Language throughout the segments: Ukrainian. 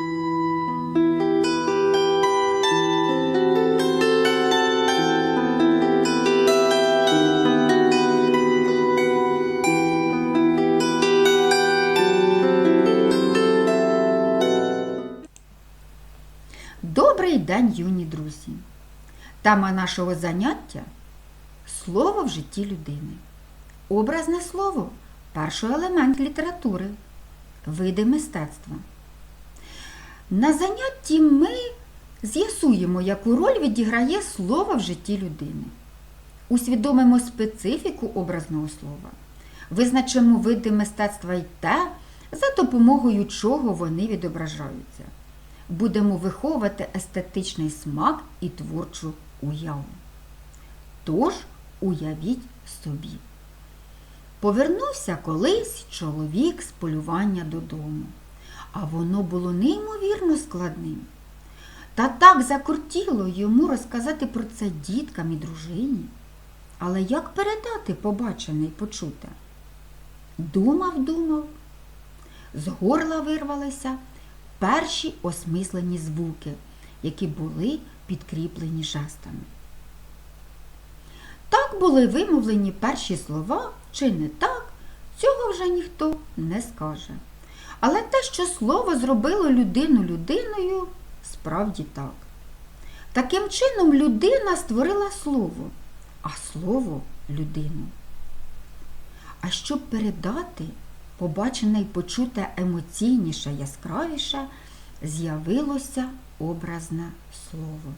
Добрий день, юні друзі! Тема нашого заняття слово в житті людини. Образне слово перший елемент літератури, види мистецтва. На занятті ми з'ясуємо, яку роль відіграє слово в житті людини. Усвідомимо специфіку образного слова, визначимо види мистецтва й те, за допомогою чого вони відображаються будемо виховувати естетичний смак і творчу уяву. Тож уявіть собі. Повернувся колись чоловік з полювання додому, а воно було неймовірно складним. Та так закортіло йому розказати про це діткам і дружині. Але як передати побачене й почуте? Думав, думав, з горла вирвалися перші осмислені звуки, які були підкріплені жестами. Так були вимовлені перші слова, чи не так, цього вже ніхто не скаже. Але те, що слово зробило людину людиною, справді так. Таким чином людина створила слово, а слово людину. А щоб передати побачене й почуте емоційніше, яскравіше, з'явилося образне слово.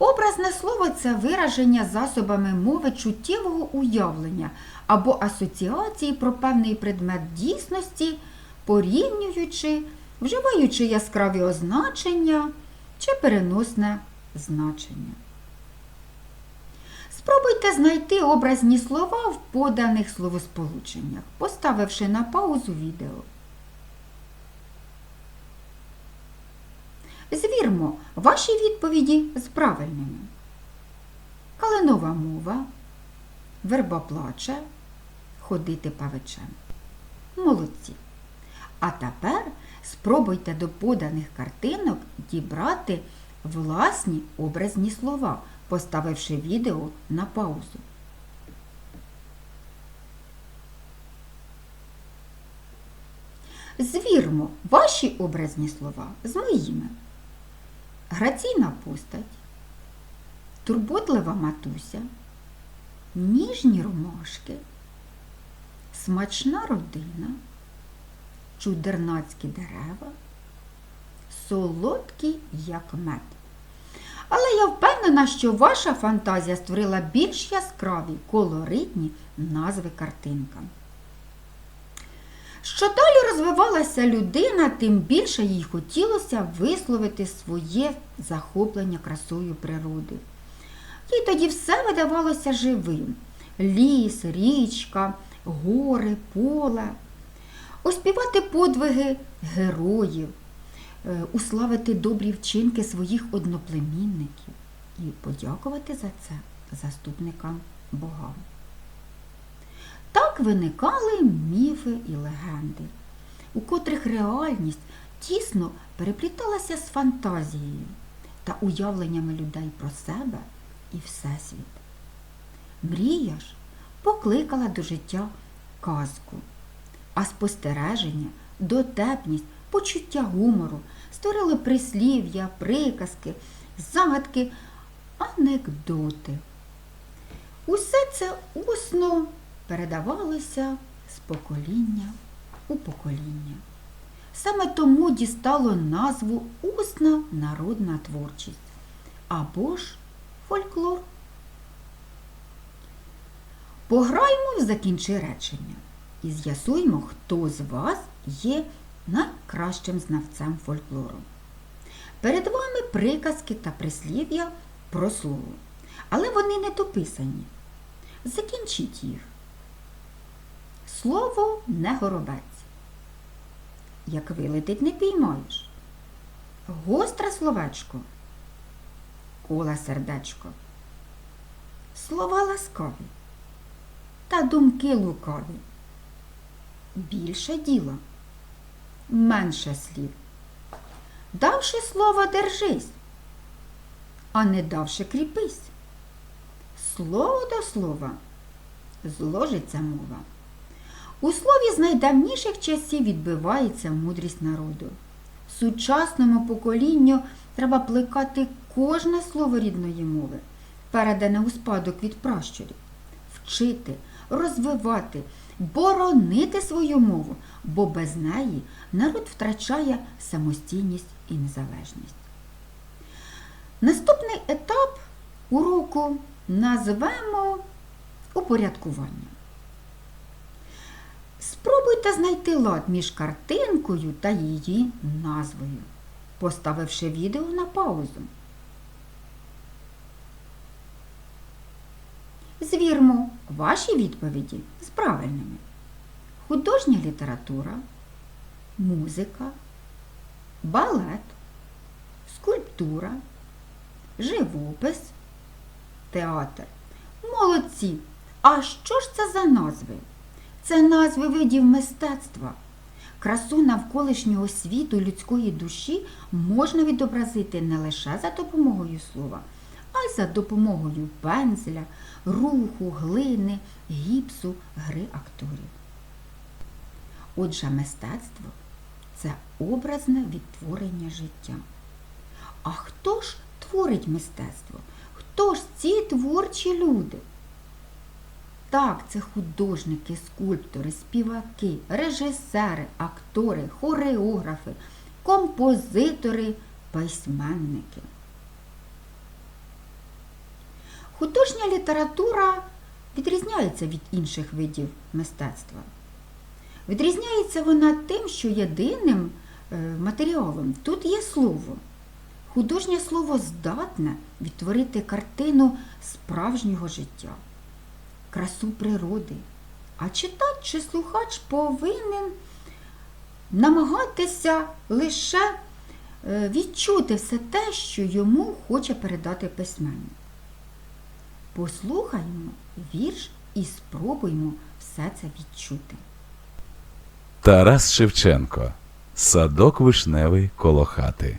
Образне слово це вираження засобами мови чуттєвого уявлення або асоціації про певний предмет дійсності, порівнюючи, вживаючи яскраві означення чи переносне значення. Спробуйте знайти образні слова в поданих словосполученнях, поставивши на паузу відео. Звірмо ваші відповіді з правильними. Калинова мова, верба плаче, ходити павичем. Молодці. А тепер спробуйте до поданих картинок дібрати власні образні слова, поставивши відео на паузу. Звірмо ваші образні слова з моїми. Граційна постать, турботлива матуся, ніжні ромашки, смачна родина, чудернацькі дерева, солодкі, як мед. Але я впевнена, що ваша фантазія створила більш яскраві, колоритні назви картинкам. Що далі розвивалася людина, тим більше їй хотілося висловити своє захоплення красою природи. Їй тоді все видавалося живим: ліс, річка, гори, поле. Оспівати подвиги героїв, е, уславити добрі вчинки своїх одноплемінників і подякувати за це заступникам богам. Так виникали міфи і легенди, у котрих реальність тісно перепліталася з фантазією та уявленнями людей про себе і Всесвіт. Мрія ж покликала до життя казку, а спостереження, дотепність, почуття гумору створили прислів'я, приказки, загадки, анекдоти. Усе це усно передавалося з покоління у покоління. Саме тому дістало назву усна народна творчість або ж фольклор. Пограємо в закінчи речення і з'ясуємо, хто з вас є найкращим знавцем фольклору. Перед вами приказки та прислів'я про слово, але вони не дописані. Закінчіть їх. Слово не горобець. Як вилетить, не піймаєш. Гостре словечко. Кола сердечко. Слова ласкаві. Та думки лукаві. Більше діла, менше слів. давши слово держись, а не давши кріпись. Слово до слова зложиться мова. У слові з найдавніших часів відбивається мудрість народу. Сучасному поколінню треба плекати кожне слово рідної мови, передане у спадок від пращурів, вчити, розвивати, боронити свою мову, бо без неї народ втрачає самостійність і незалежність. Наступний етап уроку назвемо упорядкування. Спробуйте знайти лад між картинкою та її назвою, поставивши відео на паузу. Звірмо ваші відповіді з правильними. Художня література, музика, балет, скульптура, живопис, театр. Молодці! А що ж це за назви? Це назви видів мистецтва. Красу навколишнього світу людської душі можна відобразити не лише за допомогою слова, а й за допомогою пензля, руху, глини, гіпсу, гри акторів. Отже, мистецтво це образне відтворення життя. А хто ж творить мистецтво? Хто ж ці творчі люди? Так, це художники, скульптори, співаки, режисери, актори, хореографи, композитори, письменники. Художня література відрізняється від інших видів мистецтва. Відрізняється вона тим, що єдиним е, матеріалом тут є слово. Художнє слово здатне відтворити картину справжнього життя красу природи. А читач чи слухач повинен намагатися лише е, відчути все те, що йому хоче передати письменник. Послухаймо вірш і спробуймо все це відчути. Тарас Шевченко. Садок вишневий коло хати.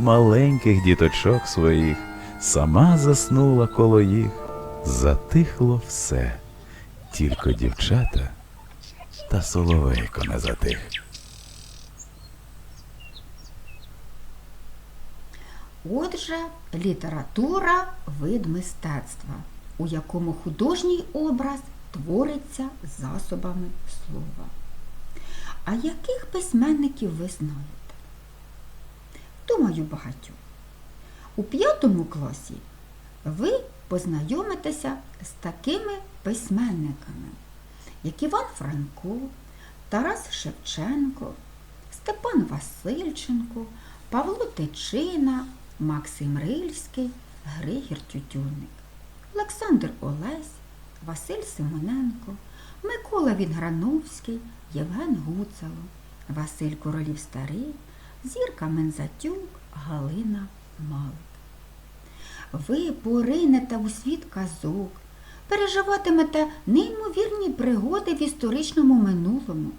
маленьких діточок своїх, сама заснула коло їх, затихло все, тільки дівчата та соловейко не затих. Отже, література вид мистецтва, у якому художній образ твориться засобами слова. А яких письменників ви знаєте? Думаю, багатьох. У п'ятому класі ви познайомитеся з такими письменниками, як Іван Франко, Тарас Шевченко, Степан Васильченко, Павло Тичина, Максим Рильський, Григір Тютюнник, Олександр Олесь, Василь Симоненко, Микола Відграновський, Євген Гуцало, Василь Королів Старий, Зірка Мензатюк, Галина Малик. Ви поринете у світ казок, переживатимете неймовірні пригоди в історичному минулому,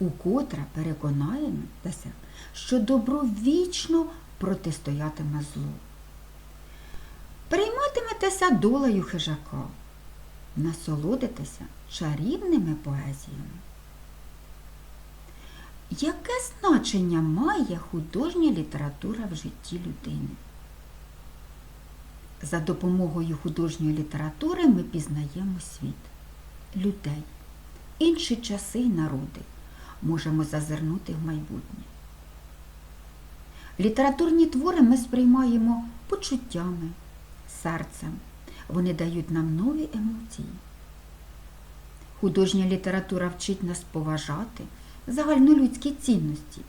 укотре переконаєтеся, що добро вічно протистоятиме злу. Перейматиметеся долею хижака, насолодитеся чарівними поезіями. Яке значення має художня література в житті людини? За допомогою художньої літератури ми пізнаємо світ, людей, інші часи й народи, можемо зазирнути в майбутнє. Літературні твори ми сприймаємо почуттями, серцем. Вони дають нам нові емоції. Художня література вчить нас поважати загальнолюдські цінності,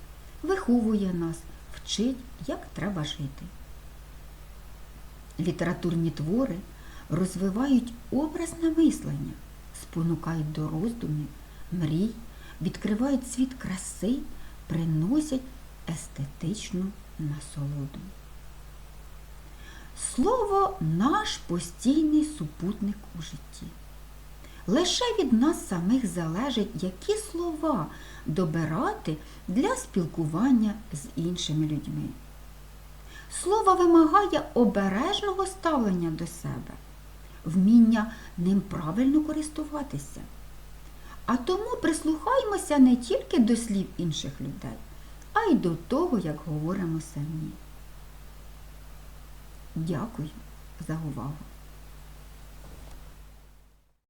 виховує нас, вчить, як треба жити. Літературні твори розвивають образне мислення, спонукають до роздумів, мрій, відкривають світ краси, приносять естетичну насолоду. Слово наш постійний супутник у житті. Лише від нас самих залежить, які слова добирати для спілкування з іншими людьми. Слово вимагає обережного ставлення до себе, вміння ним правильно користуватися. А тому прислухаємося не тільки до слів інших людей, а й до того, як говоримо самі. Дякую за увагу.